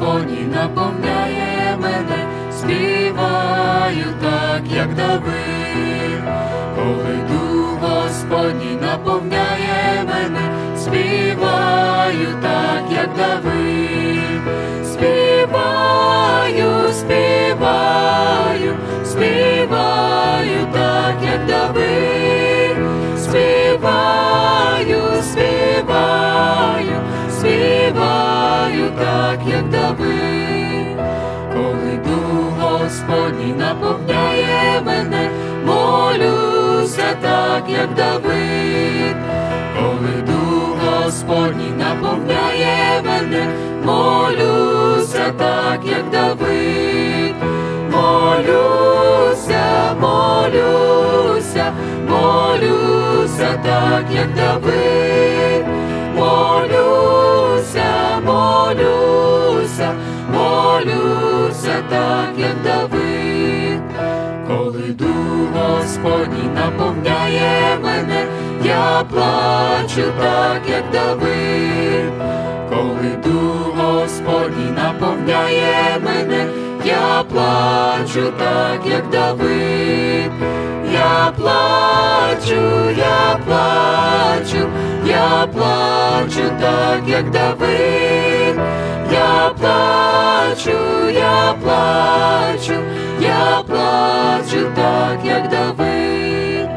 Господній наповняє мене, співаю так, як Давид. коли дух Господній наповняє мене, співаю. Так, як Давид, коли дух Господній наповняє мене, молюся так, як Давид, коли дух Господній наповняє мене, молюся так, як Давид, молюся, молюся, молюся так, як Давид, так, як Давид, коли дух Господній наповняє мене, я плачу так, як Давид, коли дух Господній наповняє мене, я плачу так, як Давид, я плачу, я плачу, я плачу так, як Давид, плачу, я плачу так, як Давид,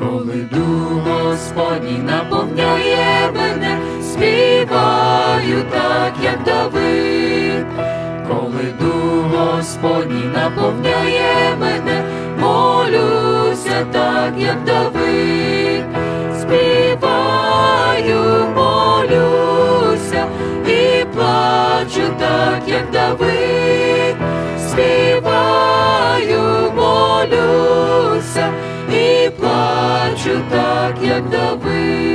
коли дух Господній наповняє мене, співаю так, як Давид, коли дух Господній наповняє мене, молюся так, як Давид, співаю, молюся і плачу так, як Давид, співаю, молюся і плачу так, як Давид.